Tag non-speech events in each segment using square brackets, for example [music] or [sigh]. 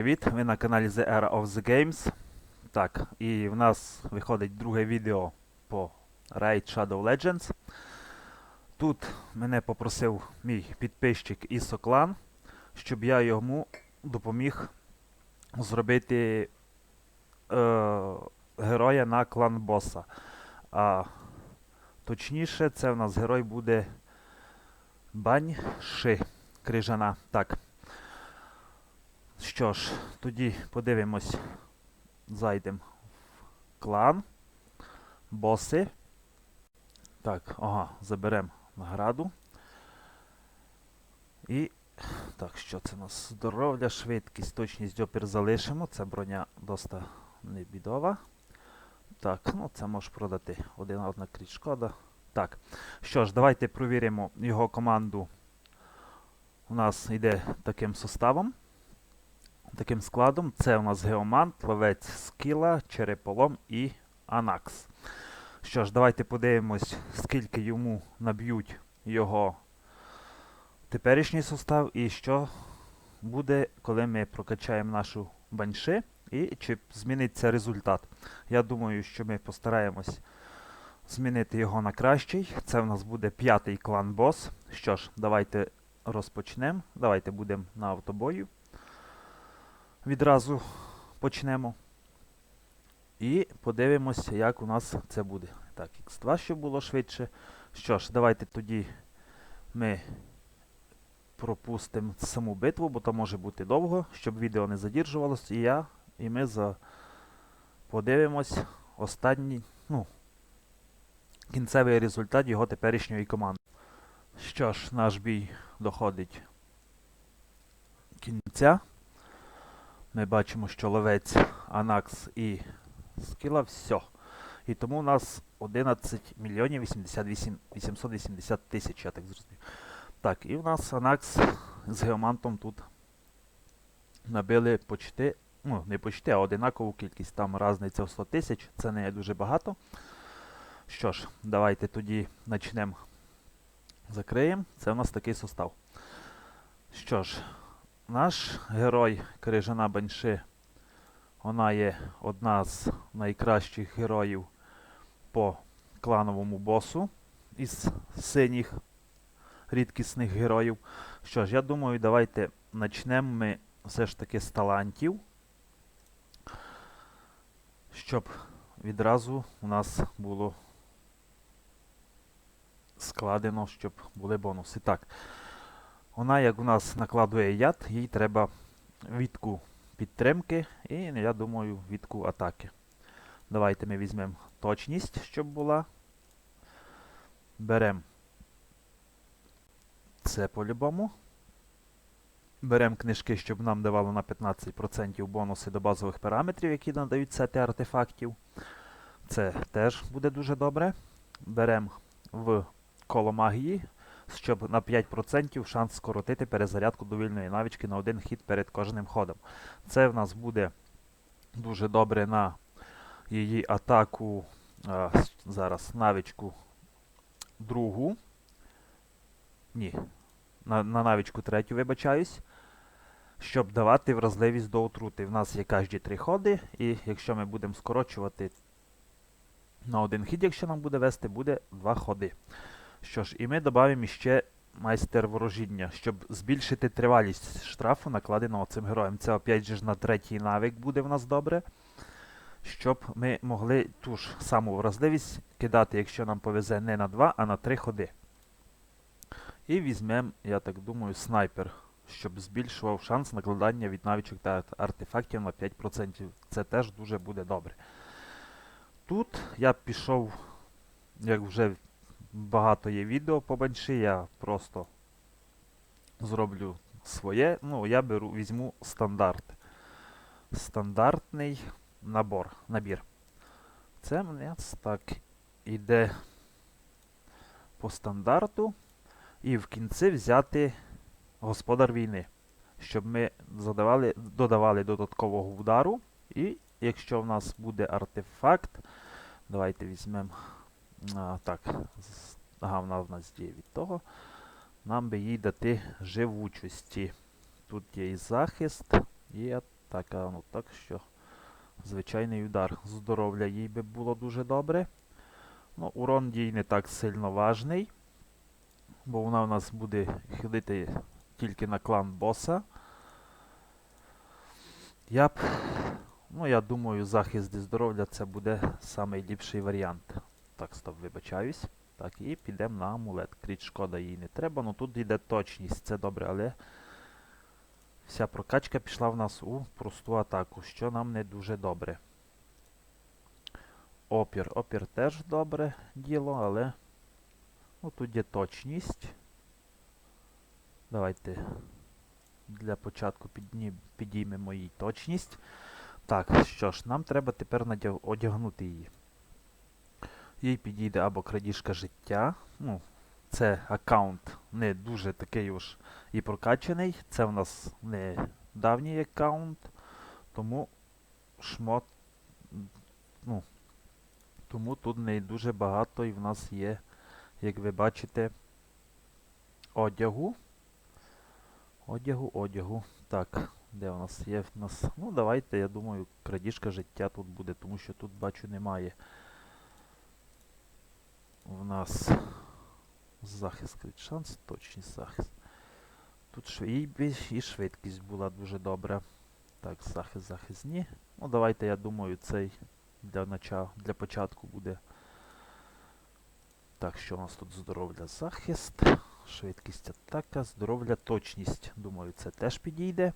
Привіт, ви на каналі The Era of the Games. Так, і в нас виходить друге відео по Raid Shadow Legends. Тут мене попросив мій підписчик Ісоклан, щоб я йому допоміг зробити е, героя на клан боса. А точніше, це в нас герой буде Баньши Крижана. Так. Що ж, тоді подивимось. Зайдемо в клан. Боси. Так, ага, заберемо награду. І. Так, що це у нас? Здоров'я, швидкість, точність опір залишимо. Це броня доста не бідова. Так, ну це можеш продати. Один одна крізь шкода. Так. Що ж, давайте провіримо його команду. У нас йде таким составом таким складом. Це у нас Геомант, ловець скіла, череполом і Анакс. Що ж, давайте подивимось, скільки йому наб'ють його теперішній состав і що буде, коли ми прокачаємо нашу баньши і чи зміниться результат. Я думаю, що ми постараємось змінити його на кращий. Це у нас буде п'ятий клан бос. Що ж, давайте розпочнемо. Давайте будемо на автобою відразу почнемо. І подивимося, як у нас це буде. Так, X2, щоб було швидше. Що ж, давайте тоді ми пропустимо саму битву, бо то може бути довго, щоб відео не задержувалось. І я, і ми за... подивимось останній, ну, кінцевий результат його теперішньої команди. Що ж, наш бій доходить кінця. Ми бачимо, що ловець Анакс і скіла все. І тому у нас 11 мільйонів 88 880 тисяч, я так зрозумів. Так, і в нас Анакс з геомантом тут набили почти, ну, не почти, а одинакову кількість. Там різниця в 100 тисяч, це не дуже багато. Що ж, давайте тоді почнемо. Закриємо. Це у нас такий состав. Що ж, наш герой Крижана Баньши, вона є одна з найкращих героїв по клановому босу із синіх рідкісних героїв. Що ж, я думаю, давайте почнемо ми все ж таки з талантів, щоб відразу у нас було складено, щоб були бонуси. Так. Вона, як у нас накладує яд, їй треба відку підтримки і, я думаю, відку атаки. Давайте ми візьмемо точність, щоб була. Беремо це по-любому. Беремо книжки, щоб нам давало на 15% бонуси до базових параметрів, які надають сети артефактів. Це теж буде дуже добре. Беремо в коло магії щоб на 5% шанс скоротити перезарядку довільної навички на один хід перед кожним ходом. Це в нас буде дуже добре на її атаку. Зараз навичку другу. Ні. На, на навичку третю, вибачаюсь. Щоб давати вразливість до отрути. В нас є кожні три ходи, і якщо ми будемо скорочувати на один хід, якщо нам буде вести, буде два ходи. Що ж, і ми додаємо ще майстер ворожіння, щоб збільшити тривалість штрафу, накладеного цим героєм. Це опять же на третій навик буде в нас добре. Щоб ми могли ту ж саму вразливість кидати, якщо нам повезе не на 2, а на 3 ходи. І візьмемо, я так думаю, снайпер, щоб збільшував шанс накладання від навичок та артефактів на 5%. Це теж дуже буде добре. Тут я пішов, як вже багато є відео по я просто зроблю своє. Ну, я беру, візьму стандарт. Стандартний набор, набір. Це мене так іде по стандарту. І в кінці взяти господар війни, щоб ми задавали, додавали додаткового удару. І якщо в нас буде артефакт, давайте візьмемо а, Так, ага, вона в нас діє від того. Нам би їй дати живучості. Тут є і захист, і Так, а ну так що. Звичайний удар. Здоров'я їй би було дуже добре. Ну, урон їй не так сильно важний. Бо вона у нас буде ходити тільки на клан боса. Я б. Ну, я думаю, захист зі здоров'я це буде найліпший варіант. Так, стоп, вибачаюсь. Так, і підемо на амулет. Кріт шкода їй не треба. Ну тут йде точність, це добре, але вся прокачка пішла в нас у просту атаку, що нам не дуже добре. Опір. Опір теж добре діло, але ну, тут є точність. Давайте для початку підні... підіймемо їй точність. Так, що ж, нам треба тепер надяг... одягнути її. Їй підійде або крадіжка життя. Ну, це аккаунт не дуже такий уж і прокачаний. Це в нас не давній аккаунт. Тому шмот. Ну, тому тут не дуже багато і в нас є, як ви бачите, одягу. Одягу, одягу. Так, де у нас є в нас. Ну, давайте, я думаю, крадіжка життя тут буде, тому що тут бачу немає. В нас захист шанс, точність захист. Тут шв... і, швидкість була дуже добра. Так, захист, захист ні. Ну, давайте, я думаю, цей для начала, для початку буде. Так, що у нас тут здоров'я, захист, швидкість атака, здоров'я, точність. Думаю, це теж підійде.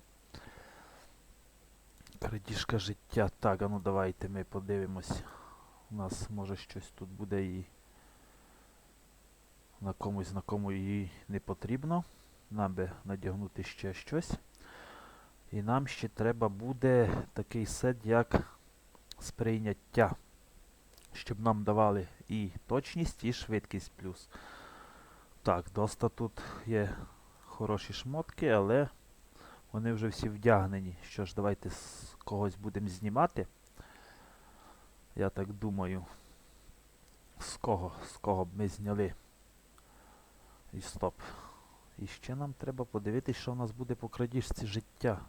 Крадіжка життя. Так, а ну давайте ми подивимось. У нас може щось тут буде і на комусь, на кому їй не потрібно. Нам би надягнути ще щось. І нам ще треба буде такий сет, як сприйняття. Щоб нам давали і точність, і швидкість плюс. Так, доста тут є хороші шмотки, але вони вже всі вдягнені. Що ж, давайте з когось будемо знімати. Я так думаю. З кого? З кого б ми зняли? І стоп. І ще нам треба подивитись, що у нас буде по крадіжці життя.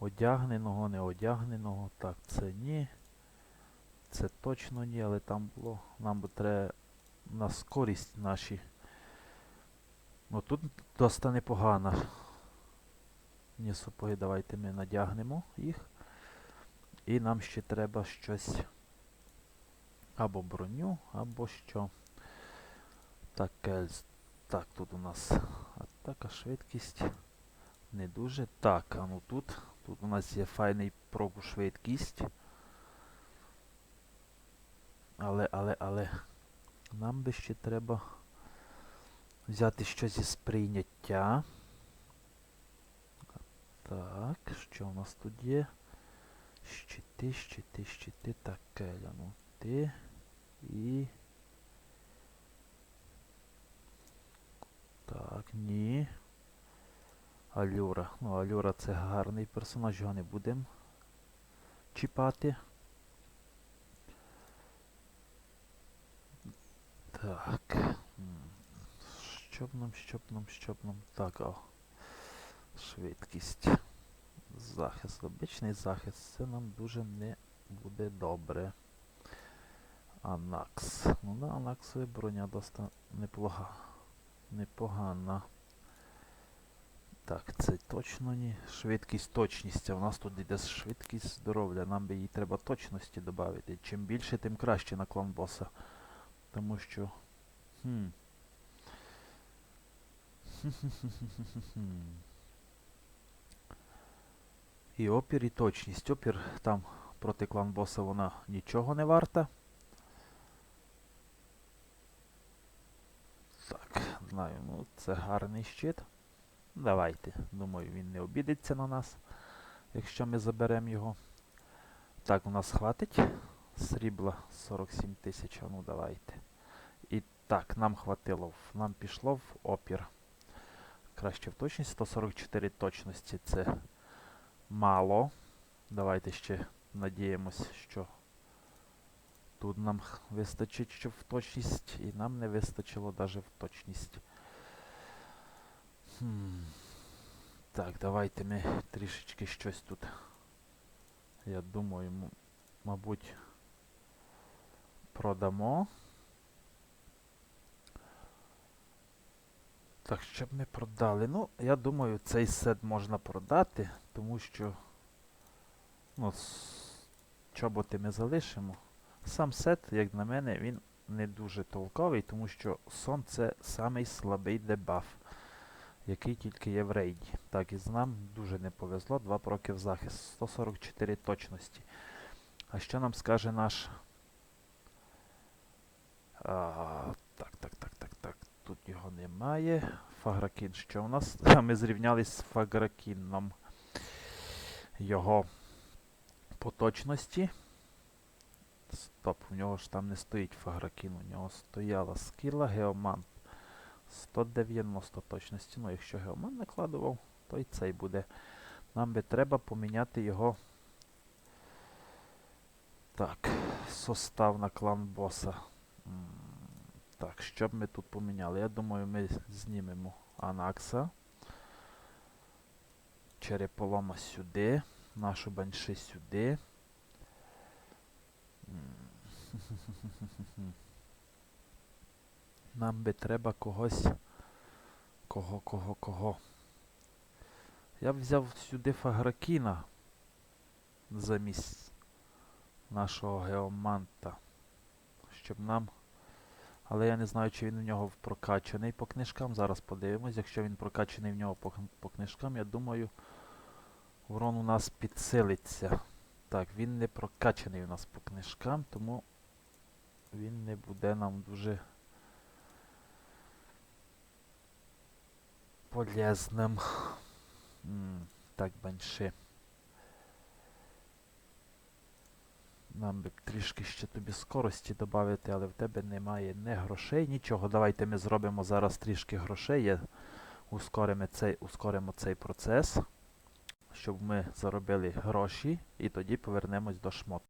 Одягненого, не одягненого. Так, це ні. Це точно ні, але там було. Нам треба на скорість наші. Ну тут доста непогано. Ні, сапоги, давайте ми надягнемо їх. І нам ще треба щось. Або броню, або що. Так, кельс. Так, тут у нас атака, швидкість. Не дуже. Так, а ну тут. Тут у нас є файний пробу швидкість. Але, але, але. Нам би ще треба взяти щось із сприйняття. Так, що у нас тут є? Щити, щити, щити. Так, ну ти. І. Так, ні. Алюра. Ну, Алюра це гарний персонаж, його не будемо чіпати. Так. м, Що б нам, що нам, що нам. Так, о. Швидкість. Захист. Обичний захист. Це нам дуже не буде добре. Анакс. Ну да, Анаксові броня доста неплога. Непогана. Так, це точно ні. Швидкість, точність. В нас тут йде швидкість здоров'я. Нам би їй треба точності додати. Чим більше, тим краще на клан боса. Тому що. Хм. [laughs] І опір, і точність. Опір там проти клан боса вона нічого не варта. Так, знаю, ну це гарний щит. Давайте. Думаю, він не обідеться на нас, якщо ми заберемо його. Так, у нас хватить. Срібла 47 тисяч, ну давайте. І так, нам хватило. Нам пішло в опір. Краще в точність. 144 точності це мало. Давайте ще надіємось, що тут нам вистачить, в точність, і нам не вистачило навіть в точність. Хм. Так, давайте ми трішечки щось тут Я думаю, мабуть, продамо. Так, щоб ми продали. Ну, я думаю, цей сет можна продати, тому що. Ну, чоботи ми залишимо. Сам сет, як на мене, він не дуже толковий, тому що сон це самий слабий дебаф, який тільки є в рейді. Так, і з нам дуже не повезло. 2 проки в захист, 144 точності. А що нам скаже наш. А, так, так, так, так, так. Тут його немає. Фагракін. Що у нас? [laughs] Ми зрівнялись з Фагракіном. Його по точності. Стоп, у нього ж там не стоїть Фагракін, у нього стояла скіла Геомант. 190 точності. Ну, якщо Геомант накладував, то і цей буде. Нам би треба поміняти його. Так, состав на клан боса. Так, що б ми тут поміняли? Я думаю, ми знімемо Анакса. Череполома сюди. Нашу банши сюди. [laughs] Нам би треба когось. Кого, кого, кого. Я б взяв сюди Фагракіна замість нашого геоманта. Щоб нам. Але я не знаю, чи він у нього прокачаний по книжкам. Зараз подивимось. Якщо він прокачаний в нього по, по книжкам, я думаю, урон у нас підсилиться. Так, він не прокачаний у нас по книжкам, тому він не буде нам дуже полезним. Так, банши. Нам би трішки ще тобі скорості додати, але в тебе немає не грошей, нічого. Давайте ми зробимо зараз трішки грошей. Ускоримо цей, ускоримо цей процес, щоб ми заробили гроші і тоді повернемось до шмот.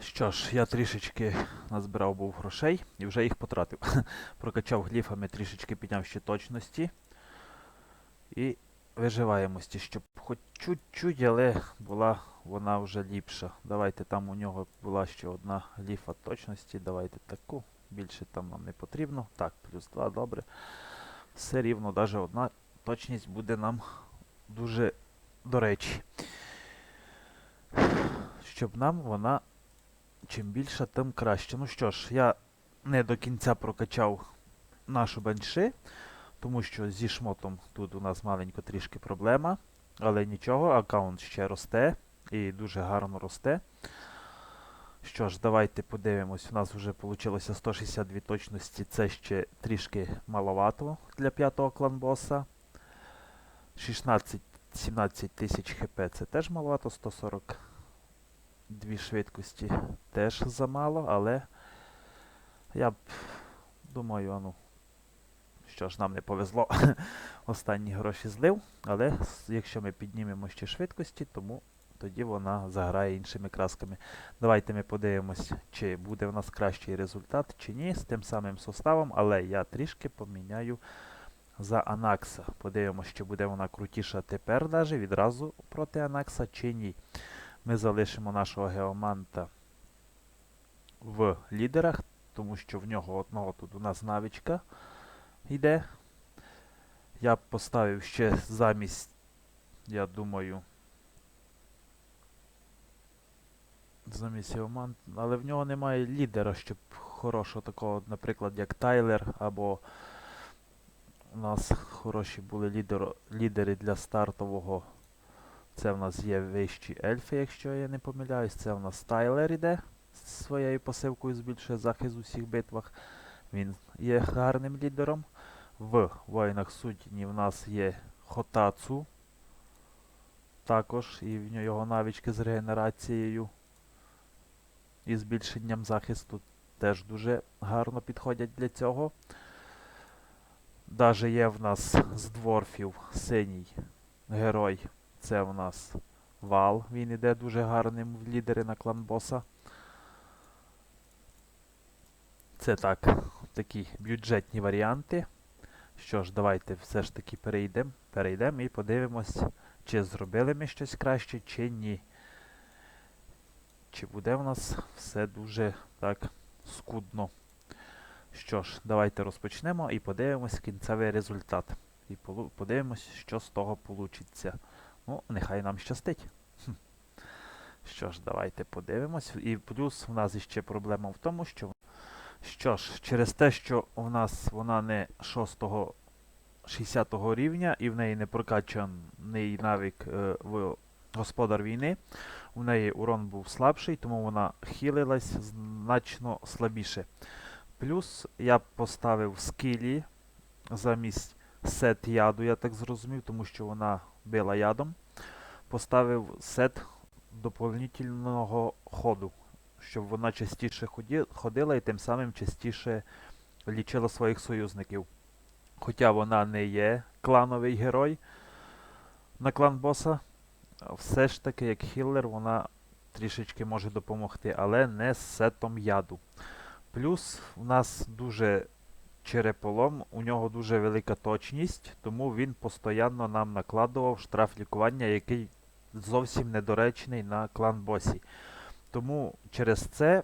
Що ж, я трішечки назбирав був грошей і вже їх потратив. [laughs] Прокачав гліфами, трішечки підняв ще точності. І виживаємості, щоб хоч чуть-чуть, але була вона вже ліпша. Давайте там у нього була ще одна гліфа точності. Давайте таку. Більше там нам не потрібно. Так, плюс 2, добре. Все рівно, навіть одна точність буде нам дуже до речі. Щоб нам вона чим більша, тим краще. Ну що ж, я не до кінця прокачав нашу банши, тому що зі шмотом тут у нас маленько трішки проблема. Але нічого, аккаунт ще росте і дуже гарно росте. Що ж, давайте подивимось. У нас вже вийшло 162 точності. Це ще трішки маловато для п'ятого кланбоса. 16-17 тисяч хп це теж маловато, 142 швидкості теж замало, але я б думаю, а ну. Що ж, нам не повезло. [laughs] Останні гроші злив, але якщо ми піднімемо ще швидкості, тому тоді вона заграє іншими красками. Давайте ми подивимось, чи буде в нас кращий результат, чи ні, з тим самим составом, але я трішки поміняю за Анакса. Подивимось, чи буде вона крутіша тепер даже відразу проти Анакса, чи ні. Ми залишимо нашого геоманта в лідерах, тому що в нього одного тут у нас навичка йде. Я поставив ще замість, я думаю, замість Геоман, але в нього немає лідера, щоб хорошого такого, наприклад, як Тайлер, або у нас хороші були лідери для стартового. Це в нас є вищі ельфи, якщо я не помиляюсь. Це в нас Тайлер іде з своєю посилкою, збільшує захист у всіх битвах. Він є гарним лідером. В воїнах судні в нас є Хотацу. Також і в нього навички з регенерацією і збільшенням захисту теж дуже гарно підходять для цього. Даже є в нас з дворфів синій герой. Це в нас вал. Він іде дуже гарним в лідери на клан боса. Це так, такі бюджетні варіанти. Що ж, давайте все ж таки перейдемо перейдем і подивимось, чи зробили ми щось краще, чи ні. чи буде в нас все дуже так скудно. Що ж, давайте розпочнемо і подивимось кінцевий результат. І подивимось, що з того вийде. Ну, нехай нам щастить. Що ж, давайте подивимось. І плюс в нас іще проблема в тому, що. Що ж, через те, що в нас вона не 6-го 60 рівня і в неї не прокачаний навик е, в господар війни, у неї урон був слабший, тому вона хілилась значно слабіше. Плюс я поставив скілі замість сет яду, я так зрозумів, тому що вона била ядом. Поставив сет доповнительного ходу, щоб вона частіше ходила і тим самим частіше лічила своїх союзників. Хоча вона не є клановий герой на клан боса, все ж таки, як хіллер, вона трішечки може допомогти, але не з сетом яду. Плюс у нас дуже череполом, у нього дуже велика точність, тому він постійно нам накладував штраф лікування, який зовсім недоречний на клан босі. Тому через це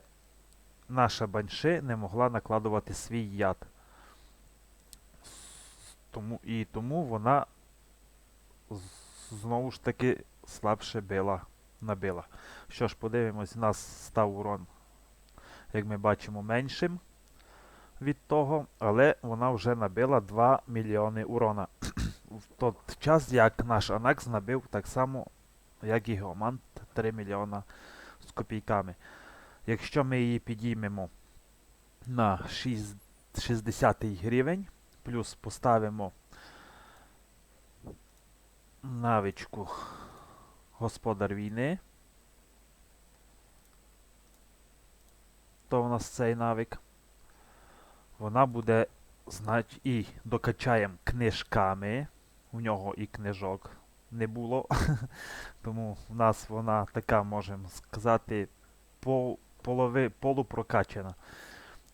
наша банши не могла накладувати свій яд. Тому, і тому вона знову ж таки слабше била, набила. Що ж, подивимось, у нас став урон, як ми бачимо, меншим від того, але вона вже набила 2 мільйони урона. [clears throat] В той час, як наш Анакс набив так само, як і Геомант, 3 мільйона з копійками. Якщо ми її підіймемо на 6 60 рівень, плюс поставимо навичку Господар війни, то в нас цей навик. Вона буде, знать, і докачаємо книжками. У нього і книжок не було. [laughs] Тому в нас вона така, можемо сказати, пол, полови, полупрокачана.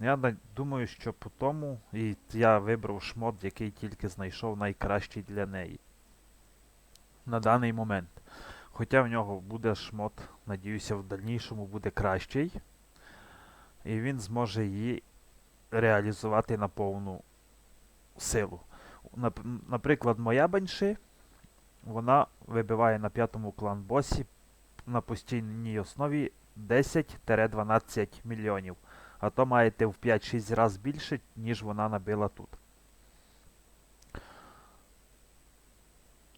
Я думаю, що по тому і я вибрав шмот, який тільки знайшов найкращий для неї. На даний момент. Хоча в нього буде шмот, надіюся, в дальнішому буде кращий. І він зможе її реалізувати на повну силу. Наприклад, моя банши, вона вибиває на п'ятому клан босі на постійній основі 10-12 мільйонів. А то маєте в 5-6 разів більше, ніж вона набила тут.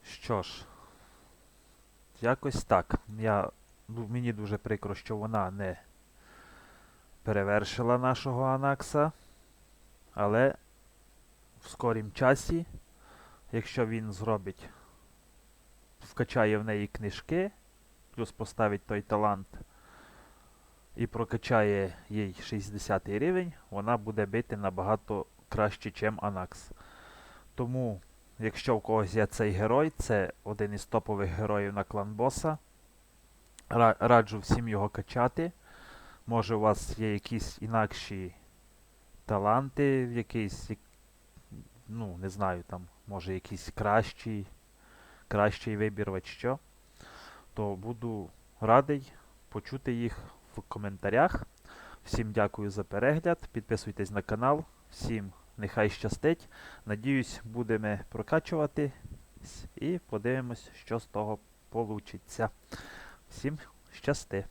Що ж, якось так. Я, ну, мені дуже прикро, що вона не перевершила нашого Анакса. Але в скорім часі, якщо він зробить, вкачає в неї книжки, плюс поставить той талант і прокачає їй 60 рівень, вона буде бити набагато краще, ніж Анакс. Тому, якщо в когось є цей герой, це один із топових героїв на клан боса. Раджу всім його качати. Може у вас є якісь інакші таланти, якийсь, як- ну, не знаю, там, може якийсь кращий, кращий вибір, от що, то буду радий почути їх в коментарях. Всім дякую за перегляд. Підписуйтесь на канал. Всім нехай щастить. Надіюсь, будемо прокачувати і подивимось, що з того вийде. Всім щасти!